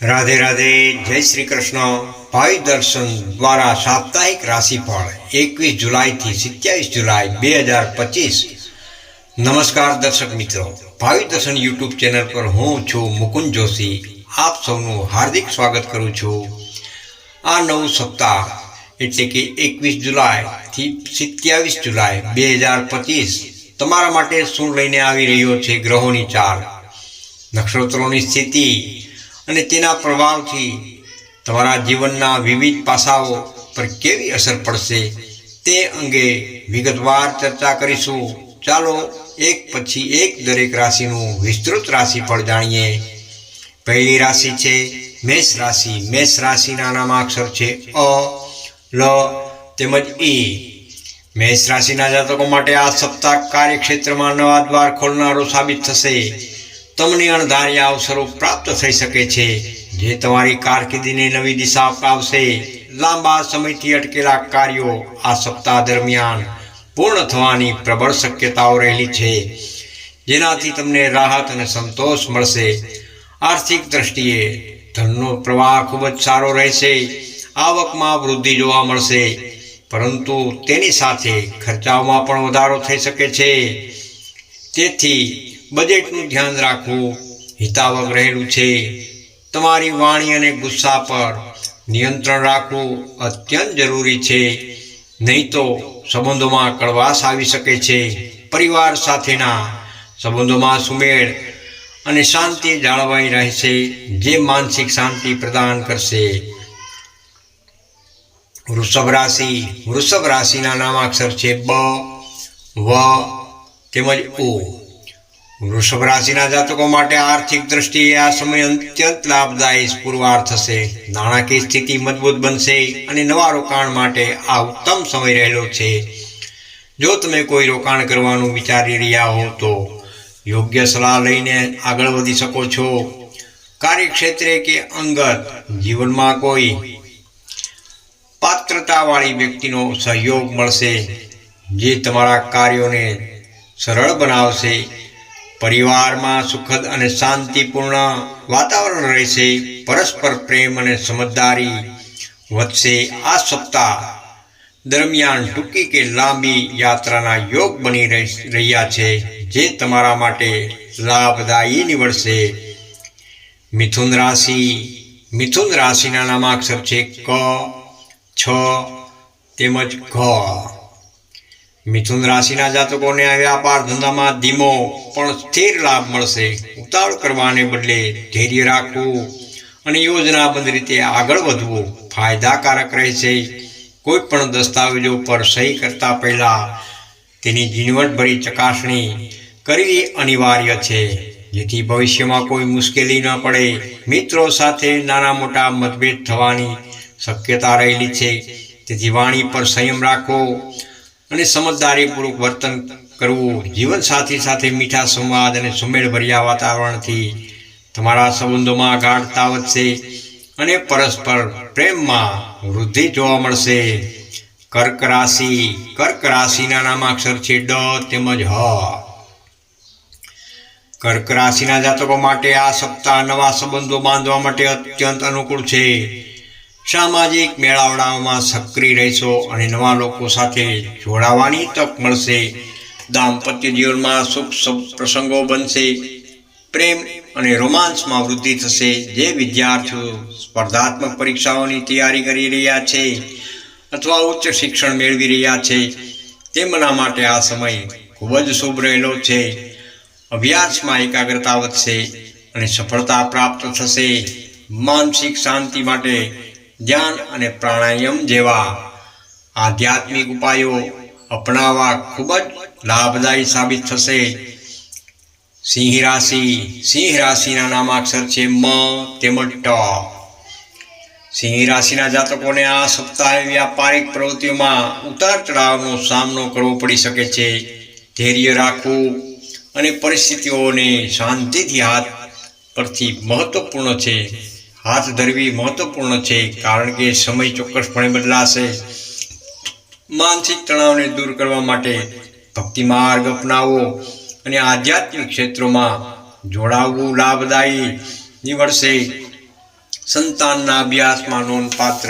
રાધે રાધે, જય શ્રી કૃષ્ણ. ભાઈ દર્શન દ્વારા સાપ્તાહિક રાશિફળ એકવીસ જુલાઈથી સિત્યાવીસ જુલાઈ બે હજાર પચીસ. નમસ્કાર દર્શક મિત્રો. ભાઈ દર્શન યુટ્યુબ ચેનલ પર હું છું મુકુંદ જોશી. આપ સૌનું હાર્દિક સ્વાગત કરું છું. આ નવું સપ્તાહ એટલે કે એકવીસ જુલાઈથી સિત્યાવીસ જુલાઈ બે હજાર પચીસ તમારા માટે શું લઈને આવી રહ્યો છે ગ્રહોની ચાલ? નક્ષત્રોની સ્થિતિ અને તેના પ્રભાવથી તમારા જીવનના વિવિધ પાસાઓ પર કેવી અસર પડશે તે અંગે વિગતવાર ચર્ચા કરીશું. ચાલો એક પછી એક દરેક રાશિનું વિસ્તૃત રાશિફળ જાણીએ. પહેલી રાશિ છે મેષ રાશિ. મેષ રાશિના નામાક્ષર છે અ, લ, તેમજ ઈ મેષ રાશિના જાતકો માટે આ સપ્તાહ કાર્યક્ષેત્રમાં નવા દ્વાર ખોલનારો સાબિત થશે. તમને અણધાર્યા અવસરો પ્રાપ્ત થઈ શકે છે. જે તમારી કારકિર્દીને નવી દિશા અપાવશે લાંબા સમયથી અટકેલા કાર્યો આ સપ્તાહ દરમિયાન પૂર્ણ થવાની પ્રબળ શક્યતાઓ રહેલી છે. જેનાથી તમને રાહત અને સંતોષ મળશે. આર્થિક દ્રષ્ટિએ ધનનો પ્રવાહ ખૂબ જ સારો રહેશે. આવકમાં વૃદ્ધિ જોવા મળશે. પરંતુ તેની સાથે ખર્ચાઓમાં પણ વધારો થઈ શકે છે. તેથી બજેટનું ધ્યાન રાખવું હિતાવક રહેલું છે. તમારી વાણી અને ગુસ્સા પર નિયંત્રણ રાખવું અત્યંત જરૂરી છે. નહીં તો સંબંધોમાં કડવાશ આવી શકે છે. પરિવાર સાથેના સંબંધોમાં સુમેળ અને શાંતિ જાળવાઈ રહેશે, જે માનસિક શાંતિ પ્રદાન કરશે. વૃષભ રાશિ, વૃષભ રાશિના નામાક્ષર છે બ, વ, તેમજ ઓ વૃષભ રાશિના જાતકો માટે આર્થિક દ્રષ્ટિએ આ સમય અત્યંત લાભદાયી પુરવાર થશે. નાણાકીય સ્થિતિ મજબૂત બનશે અને નવા રોકાણ માટે આ ઉત્તમ સમય રહેલો છે. જો તમે કોઈ રોકાણ કરવાનું વિચારી રહ્યા હો તો યોગ્ય સલાહ લઈને આગળ વધી શકો છો. કાર્યક્ષેત્રે કે અંગત જીવનમાં કોઈ પાત્રતાવાળી વ્યક્તિનો સહયોગ મળશે, જે તમારા કાર્યોને સરળ બનાવશે. પરિવારમાં સુખદ અને શાંતિપૂર્ણ વાતાવરણ રહેશે, પરસ્પર પ્રેમ અને સમજદારી વધશે. આ સપ્તાહ દરમિયાન ટૂંકી કે લાંબી યાત્રાના યોગ બની રહી- રહ્યા છે, જે તમારા માટે લાભદાયી નીવડશે. મિથુન રાશિ, મિથુન રાશિના નામાક્ષર છે ક, છ, તેમજ ઘ. મિથુન રાશિના જાતકોને વ્યાપાર ધંધામાં ધીમો પણ સ્થિર લાભ મળશે. ઉતાવળ કરવાને બદલે ધૈર્ય રાખવું અને યોજનાબંધ રીતે આગળ વધવું ફાયદાકારક રહેશે. કોઈ પણ દસ્તાવેજો પર સહી કરતા પહેલાં તેની ઝીણવટભરી ચકાસણી કરવી અનિવાર્ય છે. જેથી ભવિષ્યમાં કોઈ મુશ્કેલી ન પડે. મિત્રો સાથે નાના મોટા મતભેદ થવાની શક્યતા રહેલી છે. તેથી વાણી પર સંયમ રાખવો અને સમજદારીપૂર્વક વર્તન કરવું, જીવનસાથી સાથે મીઠા સંવાદ અને સુમેળભર્યા વાતાવરણથી તમારા સંબંધોમાં ગાઢતા વધશે અને પરસ્પર પ્રેમમાં વૃદ્ધિ જોવા મળશે. કર્ક રાશિ, કર્ક રાશિના નામાક્ષર છે ડ તેમજ હ. કર્ક રાશિના જાતકો માટે આ સપ્તાહ નવા સંબંધો બાંધવા માટે અત્યંત અનુકૂળ છે. સામાજિક મેળાવડાઓમાં સક્રિય રહેશો અને નવા લોકો સાથે જોડાવાની તક મળશે. દાંપત્ય જીવનમાં સુખ સબ- પ્રસંગો બનશે. પ્રેમ અને રોમાન્સમાં વૃદ્ધિ થશે. જે વિદ્યાર્થીઓ સ્પર્ધાત્મક પરીક્ષાઓની તૈયારી કરી રહ્યા છે અથવા ઉચ્ચ શિક્ષણ મેળવી રહ્યા છે, તેમના માટે આ સમય ખૂબ જ શુભ રહેલો છે. અભ્યાસમાં એકાગ્રતા વધશે અને સફળતા પ્રાપ્ત થશે. માનસિક શાંતિ માટે ધ્યાન અને પ્રાણાયામ જેવા આધ્યાત્મિક ઉપાયો અપનાવવા ખૂબ જ લાભદાયી સાબિત થશે. સિંહ રાશિ, સિંહ રાશિના નામાક્ષર છે મ તેમજ ટ. સિંહ રાશિના જાતકોને આ સપ્તાહે વ્યાપારિક પ્રવૃત્તિઓમાં ઉતાર ચઢાવનો સામનો કરવો પડી શકે છે. ધૈર્ય રાખવું અને પરિસ્થિતિઓને શાંતિથી હાથ પરથી મહત્વપૂર્ણ છે. હાથ ધરવી મહત્વપૂર્ણ છે, કારણ કે સમય ચોક્કસપણે બદલાશે. માનસિક તણાવને દૂર કરવા માટે ભક્તિ માર્ગ અપનાવવો અને આધ્યાત્મિક ક્ષેત્રોમાં જોડાવવું લાભદાયી નીવડશે. સંતાનના અભ્યાસમાં નોંધપાત્ર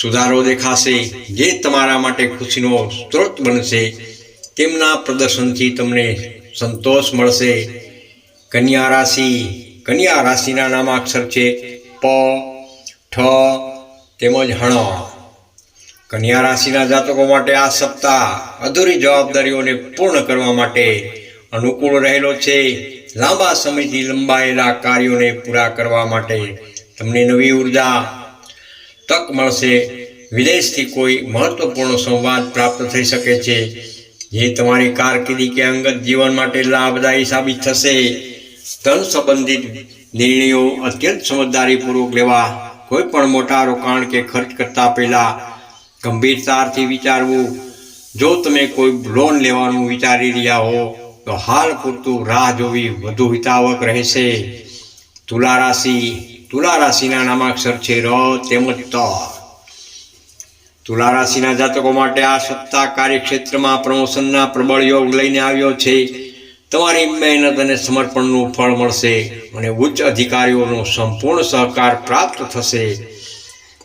સુધારો દેખાશે. જે તમારા માટે ખુશીનો સ્ત્રોત બનશે, તેમના પ્રદર્શનથી તમને સંતોષ મળશે. કન્યા રાશિ કન્યા રાશિના નામાક્ષર છે. પ, ઠ, તેમજ હણ. કન્યા રાશિના જાતકો માટે આ સપ્તાહ અધૂરી જવાબદારીઓને પૂર્ણ કરવા માટે અનુકૂળ રહેલો છે. લાંબા સમયથી લંબાયેલા કાર્યોને પૂરા કરવા માટે તમને નવી ઊર્જા, તક મળશે. વિદેશથી કોઈ મહત્વપૂર્ણ સંવાદ પ્રાપ્ત થઈ શકે છે. જે તમારી કારકિર્દી કે અંગત જીવન માટે લાભદાયી સાબિત થશે. ધન સંબંધિત નિર્ણયો અત્યંત સમજદારીપૂર્વક લેવા, કોઈ પણ મોટા રોકાણ કે ખર્ચ કરતા પહેલા ગંભીરતાથી વિચારવું. જો તમે કોઈ લોન લેવાનું વિચારી રહ્યા હો, તો હાલ પૂરતું રાહ જોવી વધુ હિતાવક રહેશે. તુલા રાશિ, તુલા રાશિના નામાક્ષર છે ર, તેમજ ત. તુલા રાશિના જાતકો માટે આ સપ્તાહ કાર્યક્ષેત્રમાં પ્રમોશનના પ્રબળ યોગ લઈને આવ્યો છે. તમારી મહેનત અને સમર્પણનું ફળ મળશે અને ઉચ્ચ અધિકારીઓનો સંપૂર્ણ સહકાર પ્રાપ્ત થશે.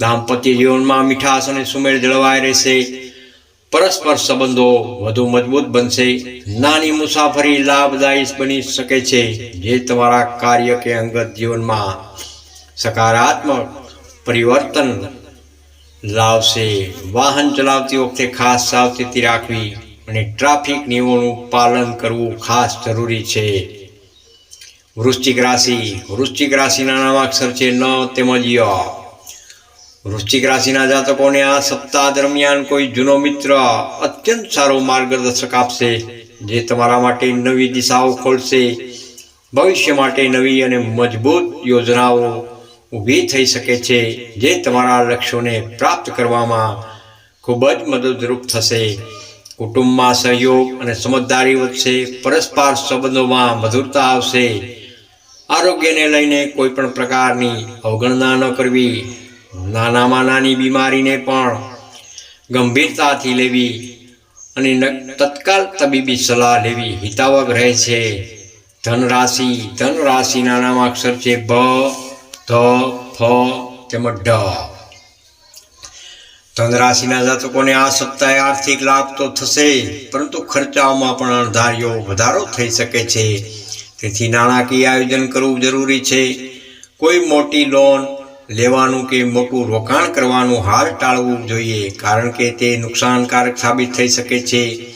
દાંપત્ય જીવનમાં મીઠાશ અને સુમેળ જળવાઈ રહેશે. પરસ્પર સંબંધો વધુ મજબૂત બનશે. નાની મુસાફરી લાભદાયી બની શકે છે, જે તમારા કાર્ય કે અંગત જીવનમાં સકારાત્મક પરિવર્તન લાવશે. વાહન ચલાવતી વખતે ખાસ સાવચેતી રાખવી અને ટ્રાફિક નિયમોનું પાલન કરવું ખાસ જરૂરી છે. વૃશ્ચિક રાશિ. વૃશ્ચિક રાશિના નામાક્ષર છે ન તેમજ ય. વૃશ્ચિક રાશિના જાતકોને આ સપ્તાહ દરમિયાન કોઈ જૂનો મિત્ર અત્યંત સારો માર્ગદર્શક આપશે, જે તમારા માટે નવી દિશાઓ ખોલશે. ભવિષ્ય માટે નવી અને મજબૂત યોજનાઓ ઊભી થઈ શકે છે, જે તમારા લક્ષ્યોને પ્રાપ્ત કરવામાં ખૂબ જ મદદરૂપ થશે. કુટુંબમાં સહયોગ અને સમજદારી વધશે, પરસ્પર સંબંધોમાં મધુરતા આવશે. આરોગ્યને લઈને કોઈ પણ પ્રકારની અવગણના ન કરવી, નાનામાં નાની બીમારીને પણ ગંભીરતાથી લેવી અને તત્કાલ તબીબી સલાહ લેવી હિતાવક રહે છે. ધન રાશિ ધન રાશિના નામાક્ષર છે ભ ધ, ફ, તેમજ ઢ. ધન રાશિના જાતકોને આ સપ્તાહે આર્થિક લાભ તો થશે, પરંતુ ખર્ચાઓમાં પણ અણધાર્યો વધારો થઈ શકે છે. તેથી નાણાકીય આયોજન કરવું જરૂરી છે. કોઈ મોટી લોન લેવાનું કે મોટું રોકાણ કરવાનું હાલ ટાળવું જોઈએ, કારણ કે તે નુકસાનકારક સાબિત થઈ શકે છે.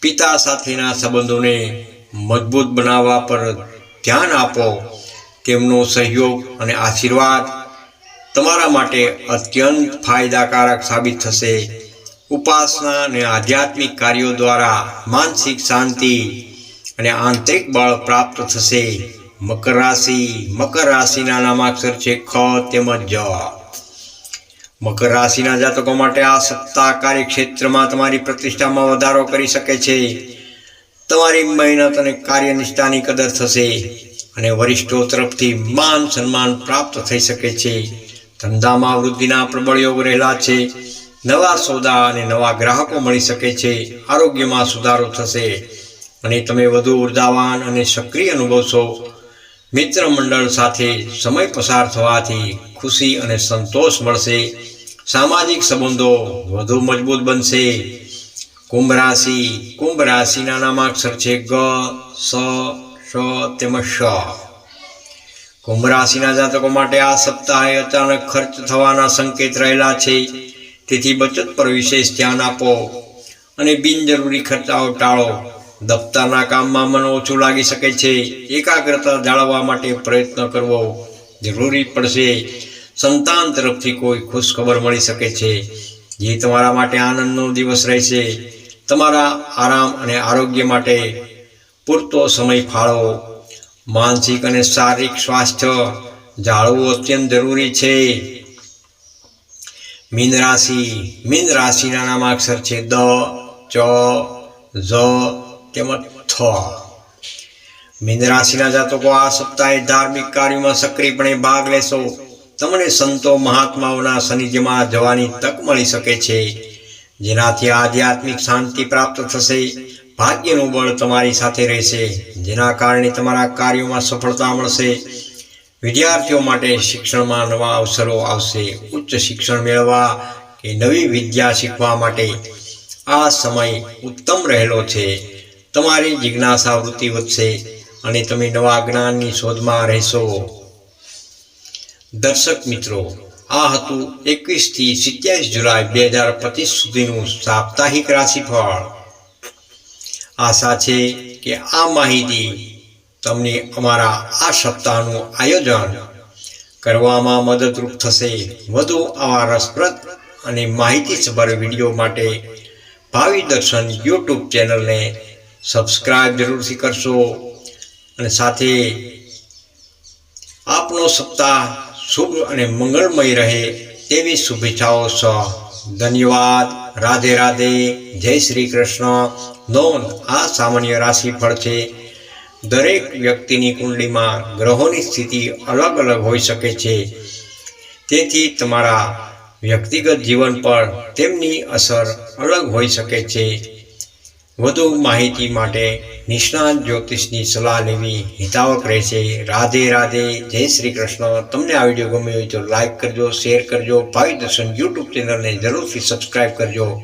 પિતા સાથેના સંબંધોને મજબૂત બનાવવા પર ધ્યાન આપો. તેમનો સહયોગ અને આશીર્વાદ તમારા માટે અત્યંત ફાયદાકારક સાબિત થશે. ઉપાસના અને આધ્યાત્મિક કાર્યો દ્વારા માનસિક શાંતિ અને આંતરિક બળ પ્રાપ્ત થશે. મકર રાશિ, મકર રાશિના નામાક્ષર છે ખ તેમજ જ. મકર રાશિના જાતકો માટે આ સપ્તાહ કાર્યક્ષેત્રમાં તમારી પ્રતિષ્ઠામાં વધારો કરી શકે છે. તમારી મહેનત અને કાર્યનિષ્ઠાની કદર થશે અને વરિષ્ઠો તરફથી માન સન્માન પ્રાપ્ત થઈ શકે છે. ધંધામાં વૃદ્ધિના પ્રબળ યોગ રહેલા છે. નવા સોદા અને નવા ગ્રાહકો મળી શકે છે. આરોગ્યમાં સુધારો થશે. અને તમે વધુ ઉર્જાવાન અને સક્રિય અનુભવશો. મિત્ર મંડળ સાથે સમય પસાર થવાથી ખુશી અને સંતોષ મળશે. સામાજિક સંબંધો વધુ મજબૂત બનશે. કુંભ રાશિ, કુંભ રાશિના નામાક્ષર છે ગ, સ તેમજ શ કુંભ રાશિના જાતકો માટે આ સપ્તાહે અચાનક ખર્ચ થવાના સંકેત રહેલા છે. તેથી બચત પર વિશેષ ધ્યાન આપો અને બિનજરૂરી ખર્ચાઓ ટાળો. દફતરના કામમાં મન ઓછું લાગી શકે છે. એકાગ્રતા જાળવવા માટે પ્રયત્ન કરવો જરૂરી પડશે. સંતાન તરફથી કોઈ ખુશખબર મળી શકે છે. જે તમારા માટે આનંદનો દિવસ રહેશે. તમારા આરામ અને આરોગ્ય માટે પૂરતો સમય ફાળવો માનસિક અને શારીરિક સ્વાસ્થ્ય જાળવવું અત્યંત જરૂરી છે. મીન રાશિ. મીન રાશિના નામાક્ષર છે દ, ચ, ઝ તેમજ થ. મીન રાશિના જાતકો આ સપ્તાહે ધાર્મિક કાર્યોમાં સક્રિયપણે ભાગ લેશો. તમને સંતો મહાત્માઓના સનિધિમાં જવાની તક મળી શકે છે. જેનાથી આધ્યાત્મિક શાંતિ પ્રાપ્ત થશે. ભાગ્યનું બળ તમારી સાથે રહેશે, જેના કારણે તમારા કાર્યોમાં સફળતા મળશે. વિદ્યાર્થીઓ માટે શિક્ષણમાં નવા અવસરો આવશે. ઉચ્ચ શિક્ષણ મેળવવા કે નવી વિદ્યા શીખવા માટે આ સમય ઉત્તમ રહેલો છે. તમારી જિજ્ઞાસા વૃત્તિ વધશે અને તમે નવા જ્ઞાનની શોધમાં રહેશો. દર્શક મિત્રો, આ હતું એકવીસથી સિત્યાવીસ જુલાઈ બે હજાર પચીસ સુધીનું સાપ્તાહિક રાશિફળ. આશા છે કે આ માહિતી તમને અમારા આ સપ્તાહનું આયોજન કરવામાં મદદરૂપ થશે. વધુ આવા રસપ્રદ અને માહિતીસભર વીડિયો માટે ભાવિ દર્શન યુટ્યુબ ચેનલને સબસ્ક્રાઈબ જરૂરથી કરશો અને સાથે આપનો સપ્તાહ શુભ અને મંગળમય રહે તેવી શુભેચ્છાઓ સહ ધન્યવાદ. રાધે રાધે, જય શ્રી કૃષ્ણ. નોંધ, આ સામાન્ય રાશિફળ છે. દરેક વ્યક્તિની કુંડલીમાં ગ્રહોની સ્થિતિ અલગ અલગ હોઈ શકે છે. તેથી તમારા વ્યક્તિગત જીવન પર તેમની અસર અલગ હોઈ શકે છે. વધુ માહિતી માટે નિષ્ણાત જ્યોતિષની સલાહ લેવી હિતાવક રહેશે. રાધે રાધે. જય શ્રી કૃષ્ણ. તમને આ વીડિયો ગમ્યો હોય તો લાઈક કરજો, શેર કરજો. ભાઈ દર્શન યુટ્યુબ ચેનલને જરૂરથી સબસ્ક્રાઈબ કરજો.